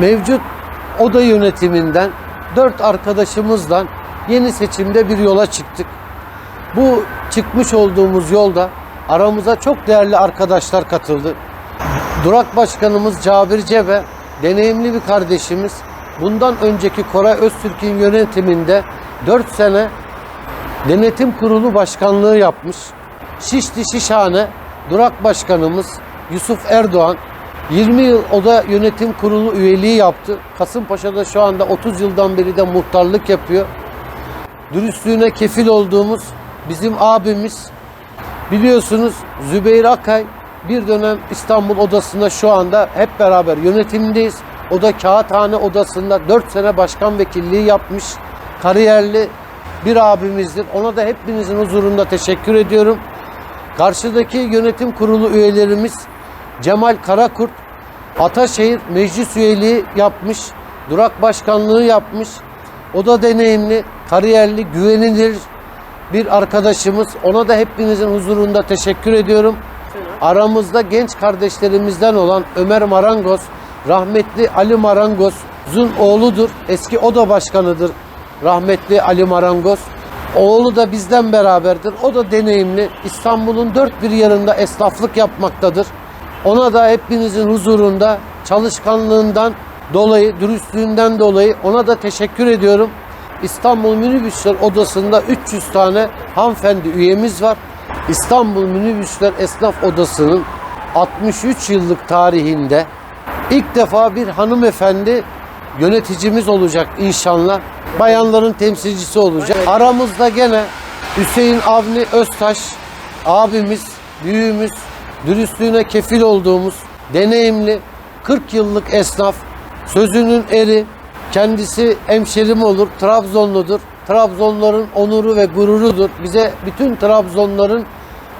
mevcut oda yönetiminden dört arkadaşımızla yeni seçimde bir yola çıktık. Bu çıkmış olduğumuz yolda aramıza çok değerli arkadaşlar katıldı. Durak Başkanımız Cabir Cebe, deneyimli bir kardeşimiz. Bundan önceki Koray Öztürk'ün yönetiminde 4 sene denetim kurulu başkanlığı yapmış. Şişli Şişhane Durak Başkanımız Yusuf Erdoğan 20 yıl oda yönetim kurulu üyeliği yaptı. Kasımpaşa'da şu anda 30 yıldan beri de muhtarlık yapıyor. Dürüstlüğüne kefil olduğumuz bizim abimiz Biliyorsunuz Zübeyir Akay bir dönem İstanbul Odası'nda şu anda hep beraber yönetimdeyiz. O da Kağıthane Odası'nda 4 sene başkan vekilliği yapmış. Kariyerli bir abimizdir. Ona da hepinizin huzurunda teşekkür ediyorum. Karşıdaki yönetim kurulu üyelerimiz Cemal Karakurt Ataşehir meclis üyeliği yapmış. Durak başkanlığı yapmış. O da deneyimli, kariyerli, güvenilir bir arkadaşımız. Ona da hepinizin huzurunda teşekkür ediyorum. Aramızda genç kardeşlerimizden olan Ömer Marangoz, rahmetli Ali Marangoz'un oğludur. Eski oda başkanıdır rahmetli Ali Marangoz. Oğlu da bizden beraberdir. O da deneyimli. İstanbul'un dört bir yanında esnaflık yapmaktadır. Ona da hepinizin huzurunda çalışkanlığından dolayı, dürüstlüğünden dolayı ona da teşekkür ediyorum. İstanbul Minibüsler Odası'nda 300 tane hanımefendi üyemiz var. İstanbul Minibüsler Esnaf Odası'nın 63 yıllık tarihinde ilk defa bir hanımefendi yöneticimiz olacak inşallah. Bayanların temsilcisi olacak. Aramızda gene Hüseyin Avni Öztaş abimiz, büyüğümüz, dürüstlüğüne kefil olduğumuz, deneyimli, 40 yıllık esnaf, sözünün eri, kendisi hemşerim olur, Trabzonludur. Trabzonların onuru ve gururudur. Bize bütün Trabzonların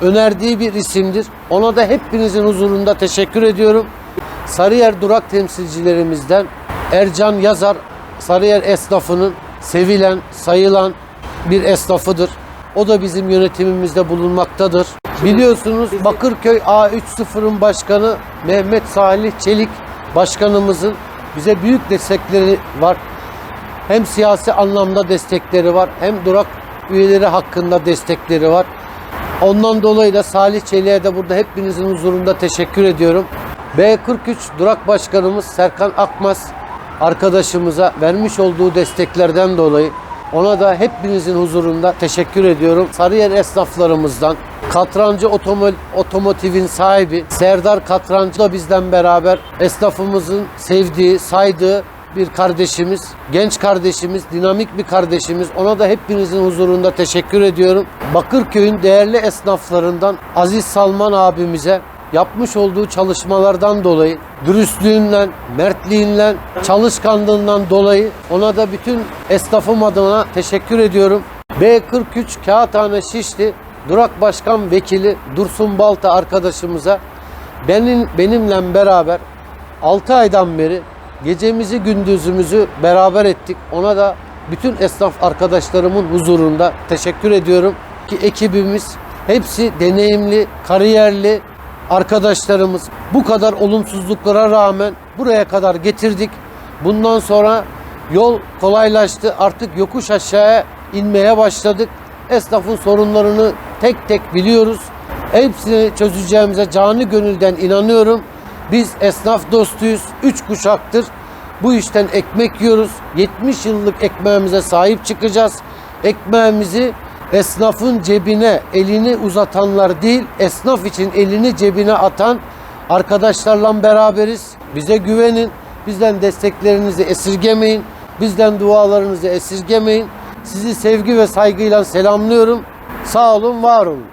önerdiği bir isimdir. Ona da hepinizin huzurunda teşekkür ediyorum. Sarıyer durak temsilcilerimizden Ercan Yazar, Sarıyer esnafının sevilen, sayılan bir esnafıdır. O da bizim yönetimimizde bulunmaktadır. Biliyorsunuz Bakırköy A30'un başkanı Mehmet Salih Çelik başkanımızın bize büyük destekleri var. Hem siyasi anlamda destekleri var hem durak üyeleri hakkında destekleri var. Ondan dolayı da Salih Çelik'e de burada hepinizin huzurunda teşekkür ediyorum. B43 Durak Başkanımız Serkan Akmaz arkadaşımıza vermiş olduğu desteklerden dolayı ona da hepinizin huzurunda teşekkür ediyorum. Sarıyer esnaflarımızdan Katrancı Otomo- Otomotiv'in sahibi Serdar Katrancı da bizden beraber esnafımızın sevdiği, saydığı bir kardeşimiz, genç kardeşimiz, dinamik bir kardeşimiz. Ona da hepinizin huzurunda teşekkür ediyorum. Bakırköy'ün değerli esnaflarından Aziz Salman abimize yapmış olduğu çalışmalardan dolayı, dürüstlüğünden, mertliğinden, çalışkanlığından dolayı ona da bütün esnafım adına teşekkür ediyorum. B43 Kağıthane Şişli Durak Başkan Vekili Dursun Balta arkadaşımıza benim benimle beraber 6 aydan beri gecemizi gündüzümüzü beraber ettik. Ona da bütün esnaf arkadaşlarımın huzurunda teşekkür ediyorum ki ekibimiz hepsi deneyimli, kariyerli arkadaşlarımız. Bu kadar olumsuzluklara rağmen buraya kadar getirdik. Bundan sonra yol kolaylaştı. Artık yokuş aşağıya inmeye başladık. Esnafın sorunlarını tek tek biliyoruz. Hepsini çözeceğimize canı gönülden inanıyorum. Biz esnaf dostuyuz. Üç kuşaktır. Bu işten ekmek yiyoruz. 70 yıllık ekmeğimize sahip çıkacağız. Ekmeğimizi esnafın cebine elini uzatanlar değil, esnaf için elini cebine atan arkadaşlarla beraberiz. Bize güvenin. Bizden desteklerinizi esirgemeyin. Bizden dualarınızı esirgemeyin. Sizi sevgi ve saygıyla selamlıyorum. Sağ olun, var olun.